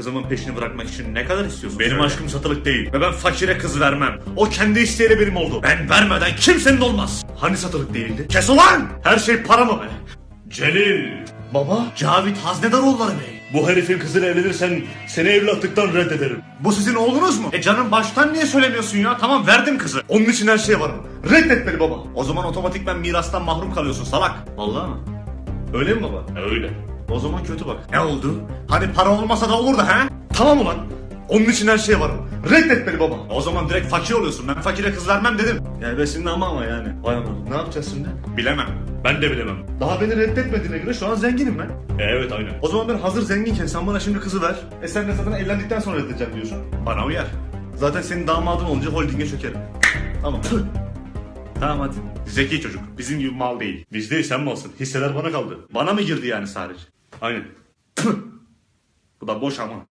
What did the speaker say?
Kızımın peşini bırakmak için ne kadar istiyorsun? Benim Söyle. aşkım satılık değil. Ve ben fakire kız vermem. O kendi isteğiyle benim oldu. Ben vermeden kimsenin olmaz. Hani satılık değildi? Kes ulan! Her şey para mı be? Celil! Baba, Cavit Haznedaroğulları Bey. Bu herifin kızıyla evlenirsen seni evlatlıktan reddederim. Bu sizin oğlunuz mu? E canım baştan niye söylemiyorsun ya? Tamam verdim kızı. Onun için her şeye varım. Reddet beni baba. O zaman otomatikman mirastan mahrum kalıyorsun salak. Vallahi mı? Öyle mi baba? Öyle. O zaman kötü bak. Ne oldu? Hani para olmasa da olurdu ha? Tamam ulan. Onun için her şeye varım. Reddet beni baba. O zaman direkt fakir oluyorsun. Ben fakire kız vermem dedim. Yani ben şimdi ama ama yani. Vay aman. Ne yapacağız şimdi? Bilemem. Ben de bilemem. Daha beni reddetmediğine göre şu an zenginim ben. E, evet aynen. O zaman ben hazır zenginken sen bana şimdi kızı ver. E sen de zaten evlendikten sonra reddedeceğim diyorsun. Bana uyar. Zaten senin damadın olunca holdinge çökerim. Tamam. tamam hadi. Zeki çocuk. Bizim gibi mal değil. Biz değil sen malsın. Hisseler bana kaldı. Bana mı girdi yani sadece? Aynen. Bu da boş ama.